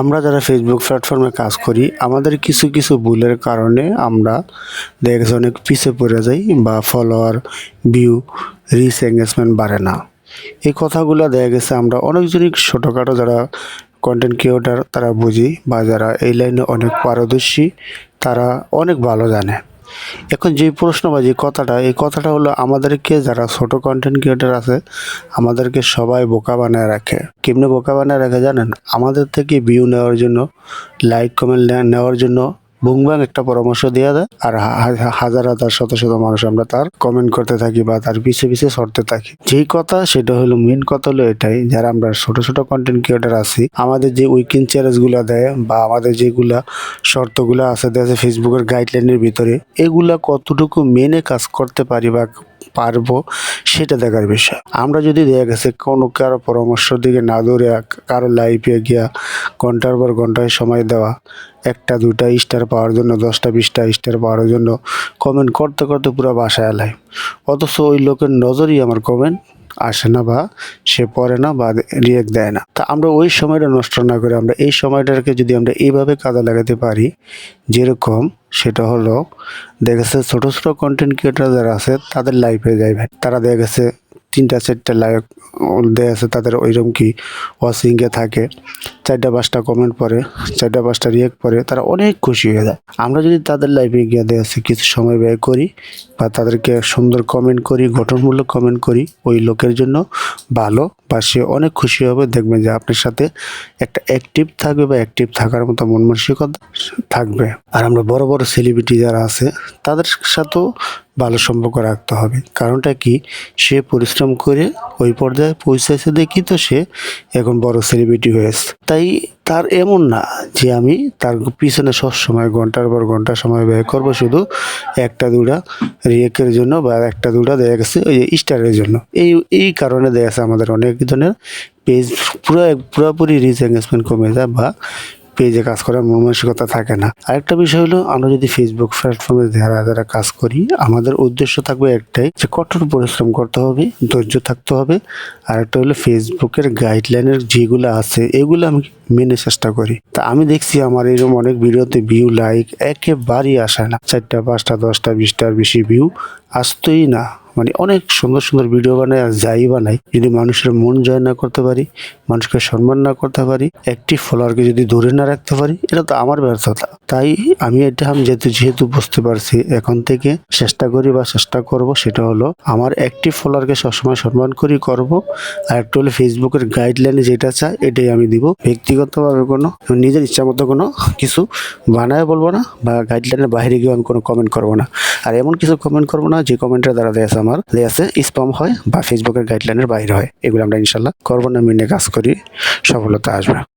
আমরা যারা ফেসবুক প্ল্যাটফর্মে কাজ করি, আমাদের কিছু কিছু ভুলের কারণে আমরা দেখা গেছে অনেক পিছিয়ে পড়ে যাই বা ফলোয়ার ভিউ রিচ এঙ্গেজমেন্ট বাড়ে না। এই কথাগুলো দেখা গেছে আমরা অনেকজনই ছোটোখাটো যারা কন্টেন্ট ক্রিয়েটার তারা বুঝি বা যারা এই লাইনে অনেক পারদর্শী তারা অনেক ভালো জানে। এখন যে প্রশ্ন বা যে কথাটা, এই কথাটা হলো আমাদেরকে যারা ছোট কন্টেন্ট ক্রিয়েটার আছে, আমাদেরকে সবাই বোকা বানায় রাখে। কেমনে বোকা বানায় রাখে জানেন? আমাদের থেকে ভিউ নেওয়ার জন্য লাইক কমেন্ট নেওয়ার জন্য বুংবাং একটা পরামর্শ দেওয়া দেয়, আর হাজার হাজার শত শত মানুষ আমরা তার কমেন্ট করতে থাকি বা তার পিছিয়ে পিছিয়ে সরতে থাকি। যেই কথা, সেটা হলো মেন কথা হলো এটাই, যারা আমরা ছোট ছোট কন্টেন্ট ক্রিয়েটার আছি, আমাদের যে উইকেন্ড চ্যালেঞ্জগুলো দেয় বা আমাদের যেগুলা শর্তগুলো আছে দেয় ফেসবুকের গাইডলাইনের ভিতরে, এগুলা কতটুকু মেনে কাজ করতে পারি বা পারব সেটা দেখার বিষয়। আমরা যদি দেখা গেছে কোনো কারও পরামর্শ দিকে না ধরে কারও লাইফে গিয়া ঘণ্টার পর ঘন্টায় সময় দেওয়া, একটা দুটা স্টার পাওয়ার জন্য, দশটা, বিশটা স্টার পাওয়ার জন্য কমেন্ট করতে করতে পুরো বাসায় এলাই অথচ ওই লোকের নজরই আমার কমেন্ট আসে না বা সে পড়ে না বা রিয়েক্ট দেয় না। তা আমরা ওই সময়টা নষ্ট না করে আমরা এই সময়টাকে যদি আমরা এইভাবে কাজে লাগাতে পারি, যেরকম সেটা হলো দেখেছে ছোটো ছোটো কন্টেন্ট ক্রিয়েটার যারা আছে, তাদের লাইফে যাইবে তারা দেখেছে তিনটা, চারটা লাইক দেখা আছে, তাদের ওইরকম কি ওয়াচিংয়ে থাকে। চারটা পাঁচটা কমেন্ট পড়ে, চারটা পাঁচটা রিয়েক্ট পড়ে, তারা অনেক খুশি হয়ে যায়। আমরা যদি তাদের লাইফে গিয়ে দেখা যাচ্ছে কিছু সময় ব্যয় করি বা তাদেরকে সুন্দর কমেন্ট করি, গঠনমূলক কমেন্ট করি, ওই লোকের জন্য ভালো বা সে অনেক খুশি হবে দেখবেন যে আপনার সাথে একটা অ্যাক্টিভ থাকবে বা অ্যাক্টিভ থাকার মতো মন মানসিকতা থাকবে। আর আমরা বড় বড় সেলিব্রিটি যারা আছে, তাদের সাথেও ভালো সম্পর্ক রাখতে হবে। কারণটা কি? সে পরিশ্রম করে ওই পর্যায়ে পৌঁছেছে দেখি তো সে এখন বড় সেলিব্রিটি হয়েছে। তাই তার এমন না যে আমি তার পিছনে সবসময় ঘণ্টার পর ঘণ্টা সময় ব্যয় করব শুধু একটা দুটা রিয়েকের জন্য বা একটা দুটা দেখা গেছে ওই স্টারের জন্য। এই এই কারণে দেখা গেছে আমাদের অনেক ধরনের পেজ পুরো পুরোপুরি রিচ এঙ্গেজমেন্ট কমে যায় বা পেজে কাজ করার মন মানসিকতা থাকে না। আরেকটা বিষয় হলো, আমরা যদি ফেসবুক প্ল্যাটফর্মে যারা যারা কাজ করি, আমাদের উদ্দেশ্য থাকবে একটাই, যে কঠোর পরিশ্রম করতে হবে, ধৈর্য থাকতে হবে। আর একটা হলো ফেসবুকের গাইডলাইনের যেগুলো আছে, এগুলো আমি মেনে চেষ্টা করি। তা আমি দেখছি আমার এরকম অনেক ভিডিওতে ভিউ লাইক একেবারেই আসে না। চারটা, পাঁচটা, দশটা বিশটার বেশি ভিউ আসতোই না। মানে অনেক সুন্দর সুন্দর ভিডিও বানাই আর যাই বানাই যদি মানুষের মন জয় না করতে পারি, মানুষকে সম্মান না করতে পারি, একটি ফলোয়ারকে যদি ধরে না রাখতে পারি, এটা তো আমার ব্যর্থতা। তাই আমি এটা আমি যেহেতু যেহেতু বুঝতে পারছি, এখন থেকে চেষ্টা করি বা চেষ্টা করব সেটা হলো আমার একটি ফলোয়ারকে সবসময় সম্মান করি করব, আর একটা হলো ফেসবুকের গাইডলাইনে যেটা চাই, এটাই আমি দিব। ব্যক্তিগতভাবে কোনো, নিজের ইচ্ছা মতো কোনো কিছু বানায় বলব না বা গাইডলাইনের বাইরে গিয়ে আমি কোনো কমেন্ট করব না। আর এমন কিছু কমেন্ট করব না, যে কমেন্টের দ্বারা দেয়া আছে আমার দেয়া আছে স্পাম হয় বা ফেসবুকের গাইডলাইনের বাইরে হয়, এগুলো আমরা ইনশাল্লাহ করব না, মেনে কাজ করি, সফলতা আসবে।